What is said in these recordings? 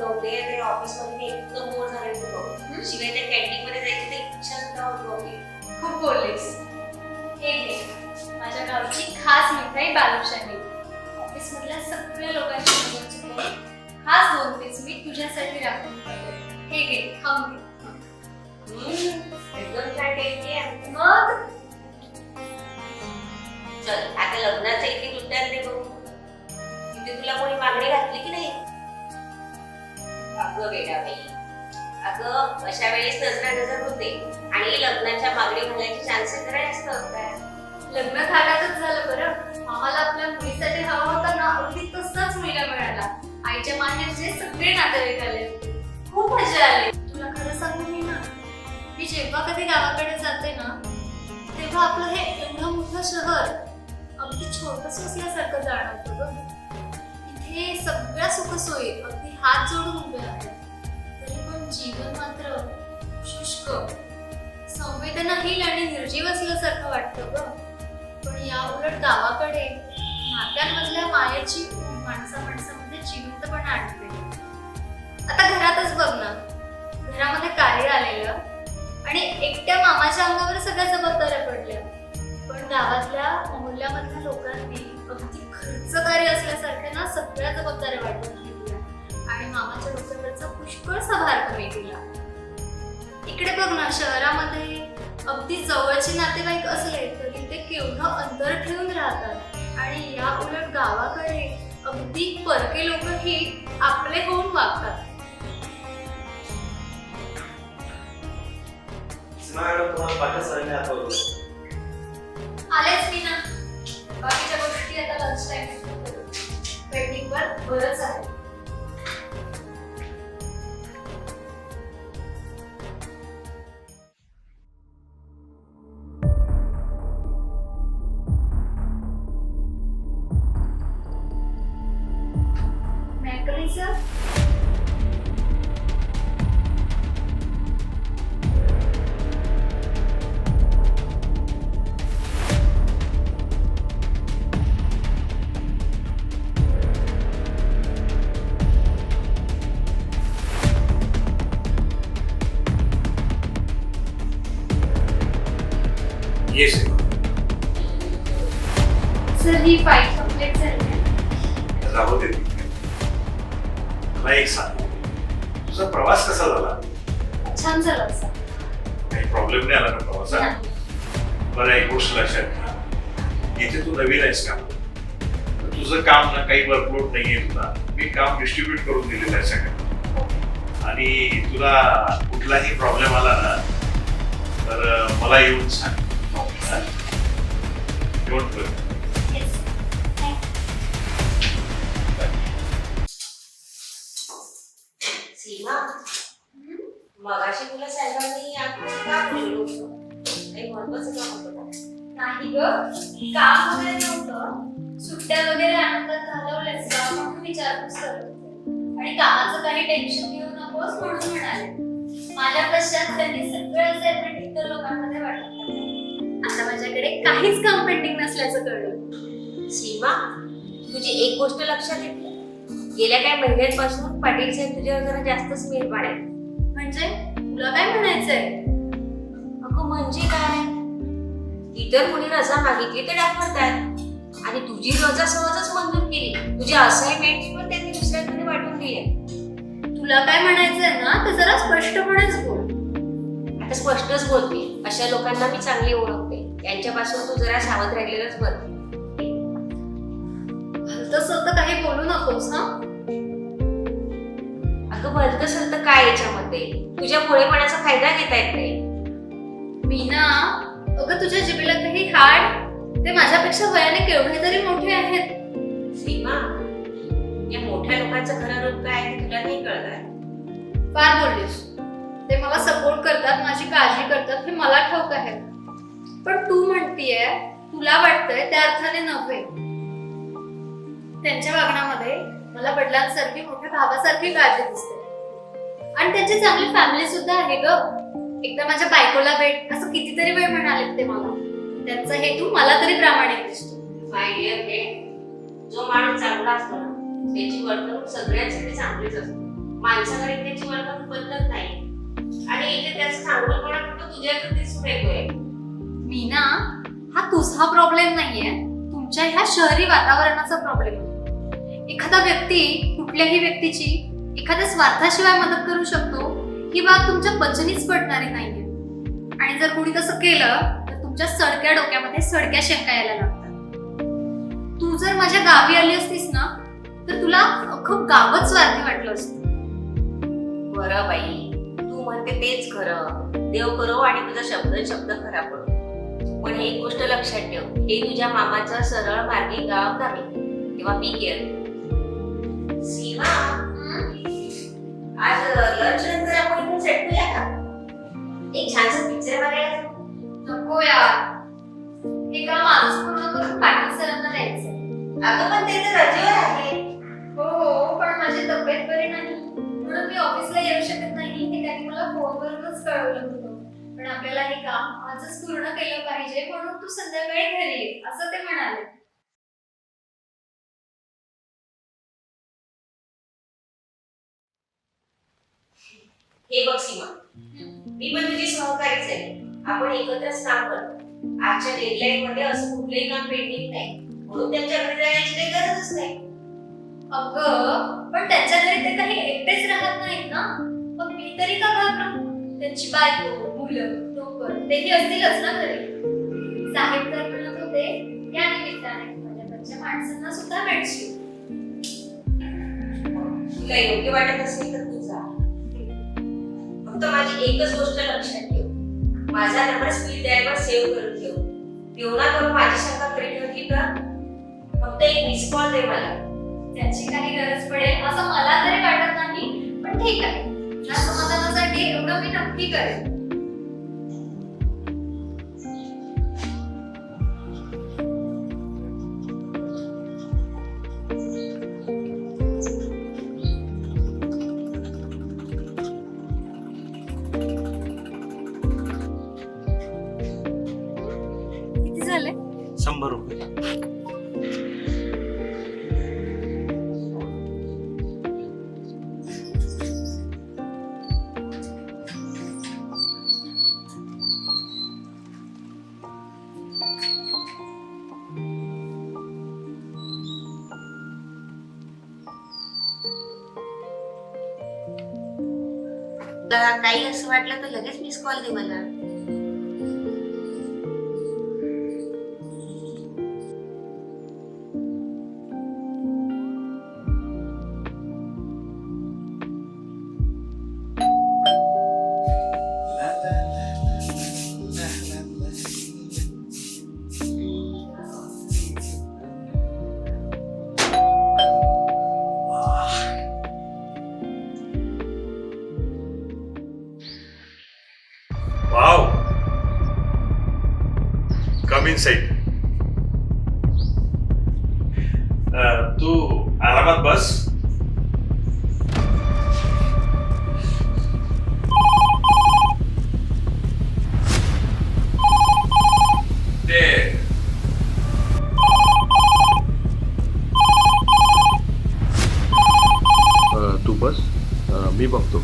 नव्हते ते ऑफिसमध्ये इतकं बोर झालं तुझं शिवाय त्या कॅन्टीन मध्ये जायची ते इच्छा सुद्धा होत नव्हती खूप बोललीस. हे घे. माझ्या गावची खास मिठाई बालुशाही. ऑफिस मधल्या सगळ्या लोकांची मदत चुकवून खास दोन पीस मी तुझ्यासाठी राखून हे घे खाऊन घे. एकदम छान टेस्टी मग? चल आता लग्नाचं इथे उद्यान दे बघू. तिथे तुला कोणी अगं वेडाबाई अगं अशा वेळेस नजरा नजर होते आणि लग्नाच्या मागणी घालायचे चान्सेस जरा जास्त असतात लग्न खाण्यातच झालं बरं. आम्हाला आपल्या मुलीसाठी हवा होता ना अगदी तसाच मुलगा मिळाला आईच्या माहेरचे सगळे नातेवाईक आले. खूप मजा आली. तुला खरं सांगू मी ना मी जेव्हा कधी गावाकडे जाते ना तेव्हा आपलं हे एवढं मोठं शहर अगदी छोटस असल्यासारखं जाणवतं ग इथे सगळ्या सुखसोयी हात जोडून उभे आहेत तरी पण जीवन मात्र शुष्क संवेदनाहील आणि निर्जीव असल्यासारखं वाटतं ग. पण या उलट गावाकडे नात्यांमधल्या मायाची माणसा माणसामध्ये जिवंतपणा आणते. आता घरातच बघ ना. घरामध्ये कार्य आलेलं आणि एकट्या मामाच्या अंगावर सगळ्या जबाबदाऱ्या पडल्या. पण गावातल्या मोहल्ल्यामधल्या लोकांनी अगदी खर्च कार्य असल्यासारख्या ना सगळ्या जबाबदाऱ्या वाटल्या मामाच्या डोक्यावरचा पुष्कळसा भार कमी केला. इकडे बघ ना शहरामध्ये अगदी जवळचे नातेवाईक असले तरी ते केवढं अंतर ठेवून राहतात. आणि या उलट गावाकडे अगदी परके लोकही आपले होऊन वागतात. मॅडम तुम्हाला आठवलं आलेच मी ना. बाकीच्या गोष्टी आता लंच टाइम वर बरंच आहे. मला एक सांग. तुझा प्रवास कसा झाला? छान झालं सर. काही प्रॉब्लेम नाही आला ना प्रवासात? बरं एक गोष्ट लक्षात ठेव. इथे तू नवीन आहेस का? तुझं काम ना काही वर्कलोड नाहीये तुला. मी काम डिस्ट्रीब्यूट करून दिलेलं आहे सगळं. आणि तुला कुठलाही प्रॉब्लेम आला ना तर अं, मला येऊन सांग. Don't worry Yes. मगाशी तुला साहेबांनी आतमध्ये का बोललो काही महत्वाचं काम होतं का? नाही ग काम वगैरे नव्हतं. सुट्ट्या वगैरे आनंदात घालवल्यास का म्हणून विचारपूस करत होते. आणि कामाचं काही टेन्शन घेऊ नकोस म्हणून म्हणाले. माझ्या पश्चात त्यांनी सगळे असाइनमेंट इतर लोकांमध्ये. आता माझ्याकडे काहीच काम पेंडिंग नसल्याचं कळलं. सीमा तुझी एक गोष्ट लक्षात येते. गेल्या काही महिन्यांपासून पाटील साहेब तुझ्यावर जरा जास्तच मेहरबान आहेत. म्हणजे तुला काय म्हणायचंय? अगं म्हणजे काय? इतर मुली रजा मागितली ते दाखवतात आणि तुझी रजा सहजच मंजूर केली. तुझी असाइनमेंट पण त्यांनी दुसऱ्यांकडे वाटून दिली. तुला काय म्हणायचंय ना ते जरा स्पष्टपणेच बोल. आता स्पष्टच बोलते अशा लोकांना मी चांगली ओळखते. यांच्यापासून तू जरा सावध राहिलेलंच बरं. तसं तर काही बोलू नकोस हा? अगं भलत तर काय याच्यामध्ये? तुझ्या भोळेपणाचा फायदा घेता येत नाही. मीना अगं तुझ्या जिभेला काही हाड ते माझ्यापेक्षा वयाने केवढे तरी मोठे आहेत. सीमा या मोठ्या लोकांचं खरं रूप काय आहे ते तुला नाही कळत फार बोललीस. ते मला सपोर्ट करतात माझी काळजी करतात हे मला ठाऊक आहे. पण तू म्हणतीये तुला वाटतंय त्या अर्थाने नव्हे. त्यांच्या वागण्यामध्ये मला वडिलांसारखी मोठ्या भावासारखी काळजी दिसते. आणि त्यांची चांगली फॅमिली सुद्धा आहे ग. एकदा माझ्या बायकोला भेट असं कितीतरी वेळ म्हणाले ते मला त्यांचा हेतू मला तरी प्रामाणिक दिसतो. माय जो माणूस चांगला असतो ना त्याची वर्तणूक सगळ्यांसाठी चांगलीच असते. माणसाकडे त्याची वर्तणूक बदलत नाही. आणि इथे त्याचं चांगलंपणा फक्त तुझ्याकडे दिसून येतोय. मी ना हा तुझा प्रॉब्लेम नाहीये तुमच्या ह्या शहरी वातावरणाचा प्रॉब्लेम आहे. एखादा व्यक्ती कुठल्याही व्यक्तीची एखाद्या स्वार्थाशिवाय मदत करू शकतो ही बाब तुमच्या पचनीच पडणारी नाहीये. आणि जर कोणी तसं केलं तर तुमच्या सडक्या डोक्यामध्ये सडक्या शंका यायला लागतात. तू जर माझ्या गावी आली असतीस ना तर तुला खूप गावच स्वार्थी वाटलं असत. बरं बाई तू म्हणते तेच खरं. देव करो आणि तुझा शब्द शब्द खरा पडो पण एक गोष्ट लक्षात ठेव हे तुझ्या मामाचा सरळ मार्गी गाव नाही तेव्हा मी केअर सीमा आज लंच नंतर आपण इथून सेट करूया का? एक छानसा पिक्चर बघायला. नको यार हे काम आजच पूर्ण करून पाटील सरांना द्यायचं अगं पण ते तर रजेवर आहे. हो पण माझी तब्येत बरी नाही. म्हणून मी ऑफिसला येऊ शकत नाही. हे त्यांनी मला फोनवरूनच कळवलं होतं. पण आपल्याला हे काम आजच पूर्ण केलं पाहिजे म्हणून तू संध्याकाळी घरी ये असं ते म्हणाले. हे बघ सीमा. मी पण तुझी सहकारीच आहे. आपण एकत्रच काम करतो. आजच्या डेडलाईन मध्ये असं कुठलंही काम पेंडिंग नाही. म्हणून त्यांच्या घरी जाण्याची काही गरजच नाही. अगं पण त्यांच्या घरी ते काही एकटेच राहत नाहीत ना? मग मी तरी का घाबरू? त्यांची बायको मुलं नोकर तेही असतीलच ना घरी? साहेब तर म्हणत होते या निमित्ताने माझ्याकडच्या माणसांना सुद्धा भेटशील. तुला योग्य वाटत असेल फक्त माझी एकच गोष्ट लक्षात ठेव. माझा नंबर स्पीड ड्रायव्हर सेव्ह करून ठेव. तेवढा करून माझी शंका खरी होती का? फक्त एक मिस कॉल दे मला. त्याची काही गरज पडेल. असं मला तरी वाटत नाही पण ठीक आहे. या समाधानासाठी एवढं मी नक्की करेन. शंभर रुपये. काही असं वाटलं तर लगेच मिस कॉल दे मला. कम इन साईड तू आरामात बस ते तू बस मी बघतो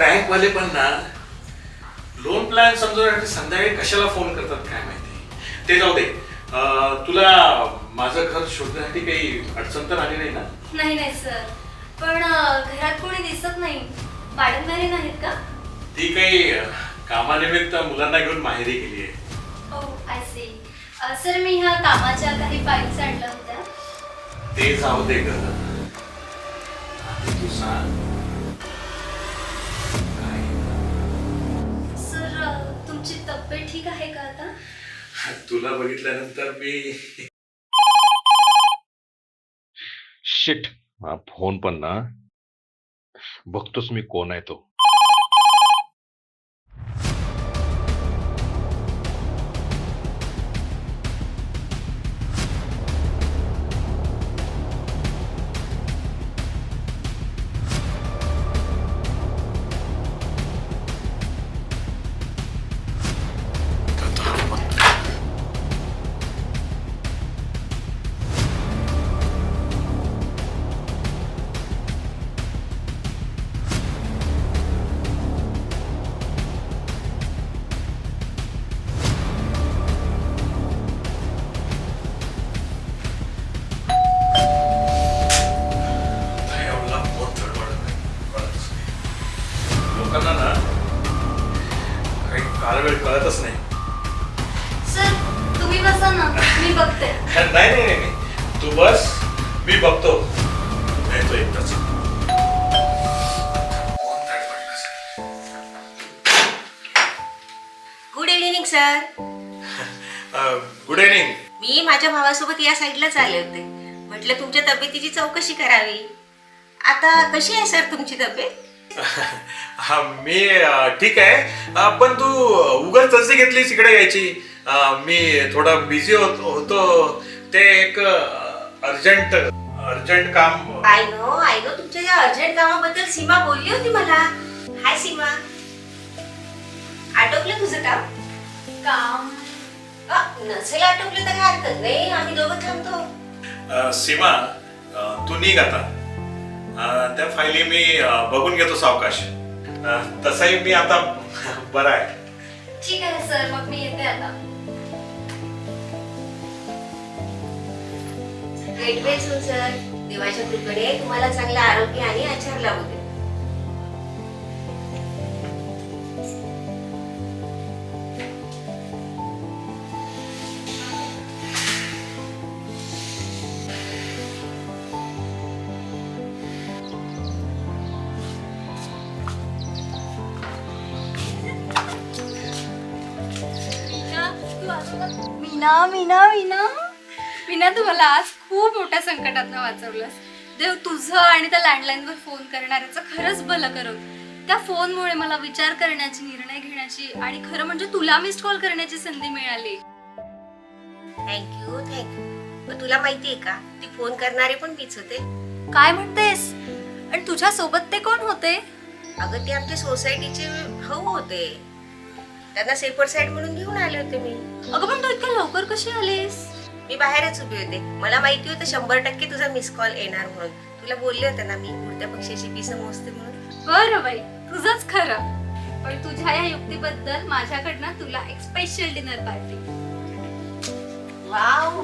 बँकवाले पण ना लोन प्लॅन समजवण्यासाठी संध्याकाळी कशाला फोन करतात काय माहिती? ते जाऊ दे. अं, तुला माझं घर शोधण्यासाठी काही अडचण तर आली नाही ना? नाही नाही सर पण अं, घरात कोणी दिसत नाही. मॅरी नाहीत का? ती काही अं, कामानिमित्त मुलांना घेऊन माहेरी गेली आहे. ओ आय सी सर मी ह्या कामाच्या काही फाईल्स आणल्या होत्या. ते जाऊ दे ग. आधी तू सांग. ठीक आहे का आता? तुला बघितल्यानंतर मी शिट हा फोन पण ना. बघतोच मी कोण आहे तो. भावासोबत या साईडलाच आले होते. म्हटलं तुमच्या तब्येतीची चौकशी करावी. आता कशी आहे सर तुमची तब्येत? हा मी अं, ठीक आहे. अं, पण तू उगाच तशी घेतलीस इकडे यायची. अं, मी थोडा बिझी होतो ते एक अर्जंट अर्जंट काम. आय नो आय नो तुमच्या या अर्जंट कामाबद्दल सीमा बोलली होती मला. हाय सीमा. आटोपलं तुझं काम? काम? नसेल आटोपलं तर काय हरकत? नाही आम्ही दोघं थांबतो. अं, सीमा अं, तू निघ आता. अं, त्या फायली मी अं, बघून घेतो सावकाश. अं, तसाही मी आता बरा आहे. ठीक आहे सर. मग मी येते आता. Soon sir. देवाच्या कृपेने तुम्हाला चांगलं आरोग्य आणि आचार लावू दे मीना मीना मीना. मीना तू मला आज खूप मोठ्या संकटात वाचवलंस. देव तुझं आणि त्या लँडलाईनवर फोन करणाऱ्याचं खरंच भलं करो त्या फोनमुळे मला विचार करण्याची निर्णय घेण्याची आणि खरं म्हणजे तुला मिस्ड कॉल करण्याची संधी मिळाली. थँक्यू थँक्यू पण तुला माहितीये का ती फोन करणारे पण मीच होते. काय म्हणतेस? आणि तुझ्या सोबत ते कोण होते? अगं ते आमच्या सोसायटीचे भाऊ होते. त्यांना सेपर साईड म्हणून घेऊन आले होते मी. अगं पण तू इतक्या लवकर कशी आलीस? मी बाहेरच उभी होते. मला माहिती होतं शंभर टक्के तुझा मिस कॉल येणार म्हणून. तुला बोलले होते ना मी उडत्या पक्षाची पी समजते म्हणून. बरं बाई तुझंच खरं. पण तुझ्या या युक्तीबद्दल माझ्याकडनं तुला एक स्पेशल डिनर पार्टी वाव